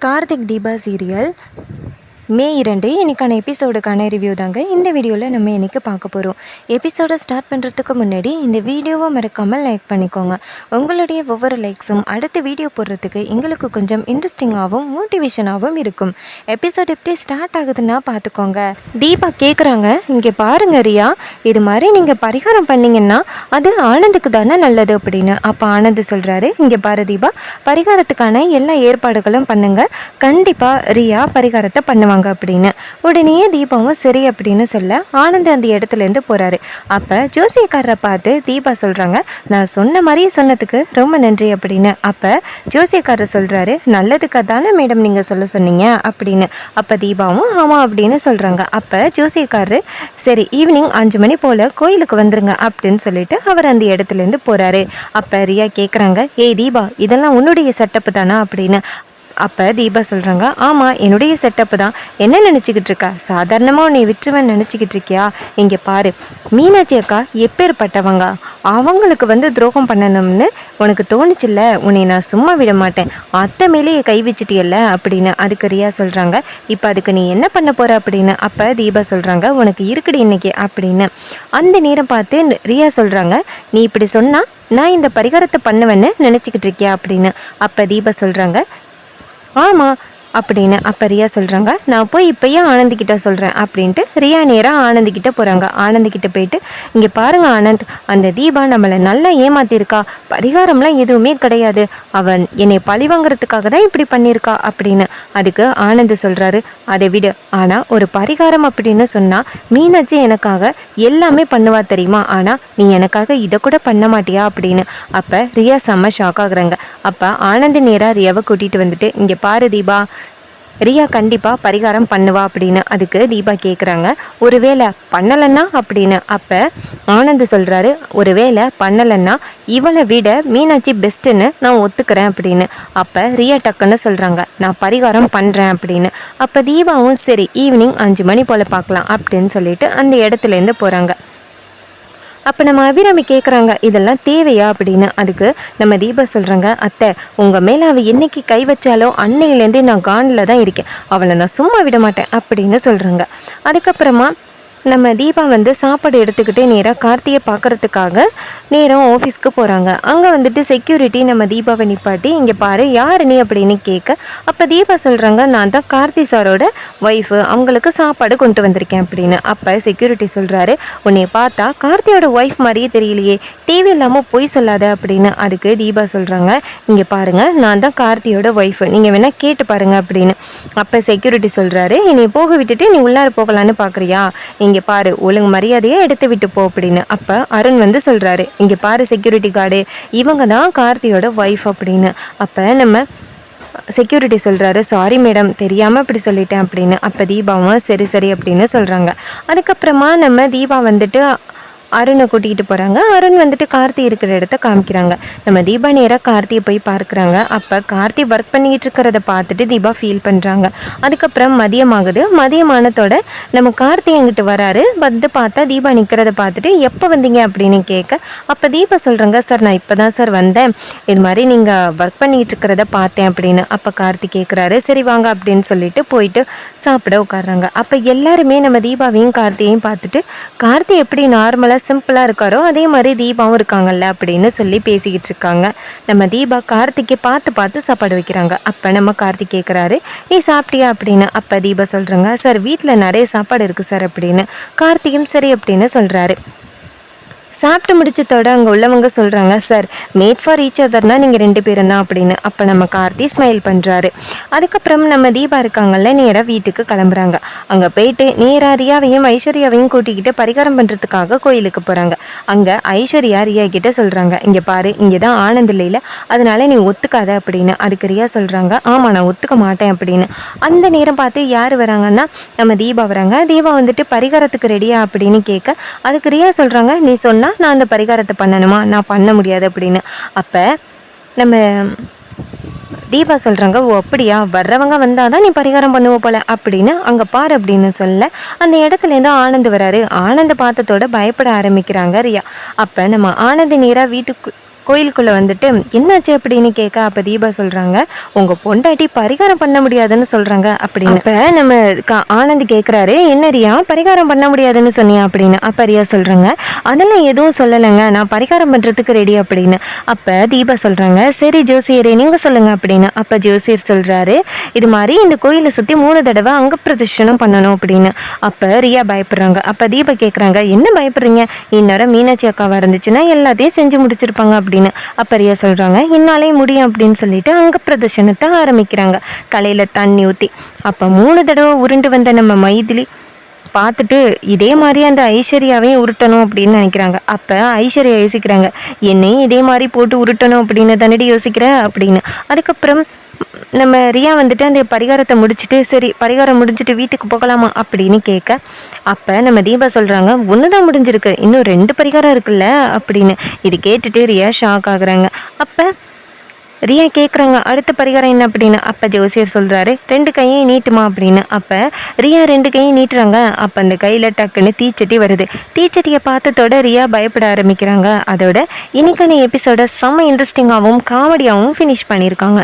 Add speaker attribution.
Speaker 1: Karthik Deepa serial மே இரண்டு இன்னைக்கான எபிசோடுக்கான review தாங்க. இந்த வீடியோவில் நம்ம இன்றைக்கி பார்க்க போகிறோம் எபிசோடை ஸ்டார்ட் பண்ணுறதுக்கு முன்னாடி இந்த வீடியோவை மறக்காமல் லைக் பண்ணிக்கோங்க. உங்களுடைய ஒவ்வொரு லைக்ஸும் அடுத்த வீடியோ போடுறதுக்கு எங்களுக்கு கொஞ்சம் இன்ட்ரெஸ்டிங்காகவும் மோட்டிவேஷனாகவும் இருக்கும். எபிசோட் எப்படி ஸ்டார்ட் ஆகுதுன்னா பார்த்துக்கோங்க. தீபா கேட்குறாங்க இங்கே பாருங்க ரியா இது மாதிரி நீங்கள் பரிகாரம் பண்ணிங்கன்னா அது ஆனந்துக்கு தானே நல்லது அப்படின்னு. அப்போ ஆனந்த் சொல்கிறாரு இங்கே பாரு தீபா பரிகாரத்துக்கான எல்லா ஏற்பாடுகளும் பண்ணுங்கள் கண்டிப்பாக ரியா பரிகாரத்தை பண்ணுவாங்க. அப்படின்னு. உடனே தீபாவும் சரி அப்படின்னு சொல்ல ஆனந்த் அந்த இடத்துலேருந்து போகிறாரு அப்போ ஜோசியக்காரரை பார்த்து தீபா சொல்கிறாங்க நான் சொன்ன மாதிரியே சொன்னதுக்கு ரொம்ப நன்றி அப்படின்னு. அப்போ ஜோசியக்காரர் சொல்கிறாரு நல்லதுக்காக தானே மேடம் நீங்கள் சொல்ல சொன்னீங்க அப்படின்னு. அப்போ தீபாவும் ஆமாம் அப்படின்னு சொல்கிறாங்க அப்போ ஜோசியக்காரரு சரி ஈவினிங் அஞ்சு மணி போல் கோயிலுக்கு வந்துருங்க அப்படின்னு சொல்லிட்டு அவர் அந்த இடத்துலேருந்து போகிறாரு அப்போ ரியா கேட்குறாங்க ஏய் தீபா இதெல்லாம் உன்னுடைய செட்டப்பு தானா அப்படின்னு. அப்போ தீபா சொல்கிறாங்க ஆமாம் என்னுடைய செட்டப்பு தான். என்ன நினச்சிக்கிட்டு இருக்கா? சாதாரணமாக உன்னை விற்றுவன் நினச்சிக்கிட்டு இருக்கியா? இங்கே பாரு மீனாட்சி அக்கா எப்பேற்பட்டவங்க? அவங்களுக்கு வந்து துரோகம் பண்ணணும்னு உனக்கு தோணுச்சுல்ல? உன்னை நான் சும்மா விட மாட்டேன். அத்தை மேலேயே கை வச்சிட்டியல்ல? அப்படின்னு அதுக்கு ரியா சொல்கிறாங்க இப்போ அதுக்கு நீ என்ன பண்ண போகிற அப்படின்னு அப்போ தீபா சொல்கிறாங்க உனக்கு இருக்குடி இன்னைக்கு அப்படின்னு. அந்த நேரம் பார்த்து ரியா சொல்கிறாங்க நீ இப்படி சொன்னால் நான் இந்த பரிகாரத்தை பண்ணுவேன்னு நினச்சிக்கிட்டு இருக்கியா? அப்படின்னு. அப்போ தீபா சொல்கிறாங்க ஆமாம் அப்படின்னு அப்போ ரியா சொல்கிறாங்க நான் போய் இப்போயே ஆனந்திக்கிட்ட சொல்கிறேன் அப்படின்ட்டு ரியா நேராக ஆனந்திக்கிட்ட போகிறாங்க ஆனந்திக்கிட்ட போயிட்டு இங்கே பாருங்க ஆனந்த் அந்த தீபா நம்மளை நல்லா ஏமாத்திருக்கா. பரிகாரம்லாம் எதுவுமே கிடையாது. அவன் என்னை பழி வாங்குறதுக்காக தான் இப்படி பண்ணியிருக்கா. அப்படின்னு அதுக்கு ஆனந்த் சொல்கிறாரு அதை விடு. ஆனால் ஒரு பரிகாரம் அப்படின்னு சொன்னால் மீனாட்சி எனக்காக எல்லாமே பண்ணுவா தெரியுமா? ஆனால் நீ எனக்காக இதை கூட பண்ண மாட்டியா? அப்படின்னு அப்போ ரியா செம்ம ஷாக் ஆகுறாங்க. அப்போ ஆனந்த் நேராக ரியாவை கூட்டிகிட்டு வந்துட்டு இங்கே பாரு தீபா ரியா கண்டிப்பாக பரிகாரம் பண்ணுவா அப்படின்னு அதுக்கு தீபா கேட்குறாங்க ஒருவேளை பண்ணலைன்னா அப்படின்னு அப்போ ஆனந்த் சொல்கிறாரு ஒருவேளை பண்ணலைன்னா இவளை விட மீனாட்சி பெஸ்ட்டுன்னு நான் ஒத்துக்கிறேன் அப்படின்னு. அப்போ ரியா டக்குன்னு சொல்கிறாங்க நான் பரிகாரம் பண்ணுறேன் அப்படின்னு. அப்போ தீபாவும் சரி ஈவினிங் அஞ்சு மணி போல் பார்க்கலாம் அப்படின்னு சொல்லிட்டு அந்த இடத்துலேருந்து போகிறாங்க அப்போ நம்ம அபிராமி கேட்குறாங்க இதெல்லாம் தேவையா? அப்படின்னு. அதுக்கு நம்ம தீபா சொல்கிறாங்க அத்தை உங்கள் மேலே அவள் என்னைக்கு கை வச்சாலோ அன்னையிலேருந்தே நான் காண்டில் தான் இருக்கேன். அவளை நான் சும்மா விட மாட்டேன் அப்படின்னு சொல்கிறாங்க அதுக்கப்புறமா நம்ம தீபா வந்து சாப்பாடு எடுத்துக்கிட்டே நேராக கார்த்தியை பார்க்கறதுக்காக நேரம் ஆஃபீஸ்க்கு போகிறாங்க அங்கே வந்துட்டு செக்யூரிட்டி நம்ம தீபாவை நிப்பாட்டி இங்கே பாரு யார் நீ? அப்படின்னு கேட்க அப்போ தீபா சொல்கிறாங்க நான் தான் கார்த்தி சாரோட ஒய்ஃபு அவங்களுக்கு சாப்பாடு கொண்டு வந்திருக்கேன் அப்படின்னு. அப்போ செக்யூரிட்டி சொல்கிறாரு உன்னை பார்த்தா கார்த்தியோட ஒய்ஃப் மாதிரியே தெரியலையே டிவி இல்லாமல் பொய் சொல்லாத அப்படின்னு. அதுக்கு தீபா சொல்கிறாங்க இங்கே பாருங்கள் நான் தான் கார்த்தியோட ஒய்ஃபு நீங்கள் வேணால் கேட்டு பாருங்கள் அப்படின்னு. அப்போ செக்யூரிட்டி சொல்கிறாரு என்னை போக விட்டுட்டு நீ உள்ளார போகலான்னு பார்க்குறியா இங்கே பாரு ஒழுங்கு மரியாதையை எடுத்து விட்டு போ அப்படின்னு. அப்போ அருண் வந்து சொல்கிறாரு இங்கே பாரு செக்யூரிட்டி கார்டு இவங்க தான் கார்த்தியோட ஒய்ஃப் அப்படின்னு. அப்போ நம்ம செக்யூரிட்டி சொல்கிறாரு சாரி மேடம் தெரியாமல் இப்படி சொல்லிட்டேன் அப்படின்னு. அப்போ தீபாவும் சரி சரி அப்படின்னு சொல்கிறாங்க அதுக்கப்புறமா நம்ம தீபா வந்துட்டு அருணை கூட்டிகிட்டு போகிறாங்க அருண் வந்துட்டு கார்த்தி இருக்கிற இடத்த காமிக்கிறாங்க. நம்ம தீபா நேராக கார்த்தியை போய் பார்க்குறாங்க. அப்போ கார்த்தி ஒர்க் பண்ணிக்கிட்டு இருக்கிறத பார்த்துட்டு தீபா ஃபீல் பண்ணுறாங்க அதுக்கப்புறம் மதியம் ஆகுது மதியமானத்தோட நம்ம கார்த்தி எங்கிட்ட வராரு. வந்து பார்த்தா தீபா நிற்கிறத பார்த்துட்டு எப்போ வந்தீங்க? அப்படின்னு கேட்க அப்போ தீபா சொல்கிறாங்க சார் நான் இப்போ தான் சார் வந்தேன். இது மாதிரி நீங்கள் ஒர்க் பண்ணிக்கிட்டு இருக்கிறத பார்த்தேன் அப்படின்னு. அப்போ கார்த்தி கேட்குறாரு சரி வாங்க அப்படின்னு சொல்லிட்டு போயிட்டு சாப்பிட உட்காடுறாங்க அப்போ எல்லாருமே நம்ம தீபாவையும் கார்த்தியையும் பார்த்துட்டு கார்த்தி எப்படி நார்மலாக சிம்பிளாக இருக்காரோ அதே மாதிரி தீபாவும் இருக்காங்கல்ல அப்படின்னு சொல்லி பேசிக்கிட்டு இருக்காங்க. நம்ம தீபா கார்த்திக்கை பார்த்து பார்த்து சாப்பாடு வைக்கிறாங்க. அப்போ நம்ம கார்த்திக் கேட்குறாரு நீ சாப்பிட்டியா? அப்படின்னு. அப்போ தீபா சொல்கிறாங்க சார் வீட்டில் நிறைய சாப்பாடு இருக்குது சார் அப்படின்னு. கார்த்தியும் சரி அப்படின்னு சொல்கிறாரு சாப்பிட்டு முடிச்சதோட அங்கே உள்ளவங்க சொல்கிறாங்க சார் மேட் ஃபார் ஈச் அதர்னா நீங்கள் ரெண்டு பேரும் தான் அப்படின்னு. அப்போ நம்ம கார்த்தி ஸ்மைல் பண்ணுறாரு அதுக்கப்புறம் நம்ம தீபா இருக்காங்கல்ல நேராக வீட்டுக்கு கிளம்புறாங்க. அங்கே போயிட்டு நேராக ரியாவையும் ஐஸ்வர்யாவையும் கூட்டிக்கிட்டு பரிகாரம் பண்ணுறதுக்காக கோயிலுக்கு போகிறாங்க அங்கே ஐஸ்வர்யா ரியா கிட்டே சொல்கிறாங்க இங்கே பாரு இங்கே தான் ஆனந்த் இல்லையில அதனால நீ ஒத்துக்காத அப்படின்னு. அதுக்கு ரியா சொல்கிறாங்க ஆமாம் நான் ஒத்துக்க மாட்டேன் அப்படின்னு. அந்த நேரம் பார்த்து யார் வராங்கன்னா நம்ம தீபா வராங்க. தீபா வந்துட்டு பரிகாரத்துக்கு ரெடியா அப்படின்னு கேட்க அதுக்கு ரியா சொல்கிறாங்க நீ சொன்னால் நான் அந்த பரிகாரத்தை பண்ணணுமா? நான் பண்ண முடியாது அப்படின்னு. அப்போ நம்ம தீபா சொல்கிறாங்க ஓ அப்படியா? வர்றவங்க வந்தால் தான் நீ பரிகாரம் பண்ணுவ போல. அப்படின்னு அங்கே பாரு அப்படின்னு சொல்ல அந்த இடத்துலேருந்து ஆனந்த் வராரு. ஆனந்த் பார்த்ததோட பயப்பட ஆரம்பிக்கிறாங்க ரியா. அப்போ நம்ம ஆனந்த் நேராக வீட்டுக்கு கோயிலுக்குள்ளே வந்துட்டு என்னாச்சு அப்படின்னு கேட்க அப்போ தீபா சொல்கிறாங்க உங்கள் பொண்டாட்டி பரிகாரம் பண்ண முடியாதுன்னு சொல்கிறாங்க அப்படின்னு. இப்போ நம்ம ஆனந்த் கேட்குறாரு என்ன ரியா பரிகாரம் பண்ண முடியாதுன்னு சொன்னியா? அப்படின்னு. அப்போ ரியா சொல்கிறாங்க அதெல்லாம் எதுவும் சொல்லலைங்க நான் பரிகாரம் பண்ணுறதுக்கு ரெடி அப்படின்னு. அப்போ தீபா சொல்கிறாங்க சரி ஜோசியரே நீங்கள் சொல்லுங்கள் அப்படின்னு. அப்போ ஜோசியர் சொல்கிறாரு இது மாதிரி இந்த கோயிலை சுற்றி மூணு தடவை அங்க பிரதட்சணம் பண்ணணும் அப்படின்னு. அப்போ ரியா பயப்படுறாங்க அப்போ தீபா கேட்குறாங்க என்ன பயப்படுறீங்க? இந்நேரம் மீனாட்சி அக்காவாக இருந்துச்சுன்னா எல்லாத்தையும் செஞ்சு முடிச்சிருப்பாங்க அப்படின்னு. அப்படின்னு ரியா சொல்கிறாங்க இன்னாலே முடியும் அப்படின்னு சொல்லிட்டு அங்க பிரதர்ஷனத்தை ஆரம்பிக்கிறாங்க. தலையில் தண்ணி ஊற்றி அப்போ மூணு தடவை உருண்டு வந்த நம்ம மைதிலி பார்த்துட்டு இதே மாதிரி அந்த ஐஸ்வர்யாவையும் உருட்டணும் அப்படின்னு நினைக்கிறாங்க. அப்போ ஐஸ்வர்யா யோசிக்கிறாங்க என்னையும் இதே மாதிரி போட்டு உருட்டணும் அப்படின்னு தானடி யோசிக்கிற? அப்படின்னு. அதுக்கப்புறம் நம்ம ரியா வந்துட்டு அந்த பரிகாரத்தை முடிச்சுட்டு சரி பரிகாரம் முடிஞ்சுட்டு வீட்டுக்கு போகலாமா அப்படின்னு கேட்க அப்போ நம்ம தீபா சொல்கிறாங்க ஒன்று தான் முடிஞ்சிருக்கு இன்னும் ரெண்டு பரிகாரம் இருக்குல்ல அப்படின்னு. இது கேட்டுட்டு ரியா ஷாக் ஆகுறாங்க. அப்போ ரியா கேட்குறாங்க அடுத்த பரிகாரம் என்ன அப்படின்னு? அப்போ ஜோசியர் சொல்கிறாரு ரெண்டு கையும் நீட்டுமா அப்படின்னு. அப்போ ரியா ரெண்டு கையும் நீட்டுறாங்க. அப்போ அந்த கையில் டக்குன்னு தீச்சட்டி வருது. தீச்சட்டியை பார்த்ததோட ரியா பயப்பட ஆரம்பிக்கிறாங்க. அதோட இன்னைக்கான எபிசோட செம்ம இன்ட்ரெஸ்டிங்காகவும் காமெடியாகவும் ஃபினிஷ் பண்ணியிருக்காங்க.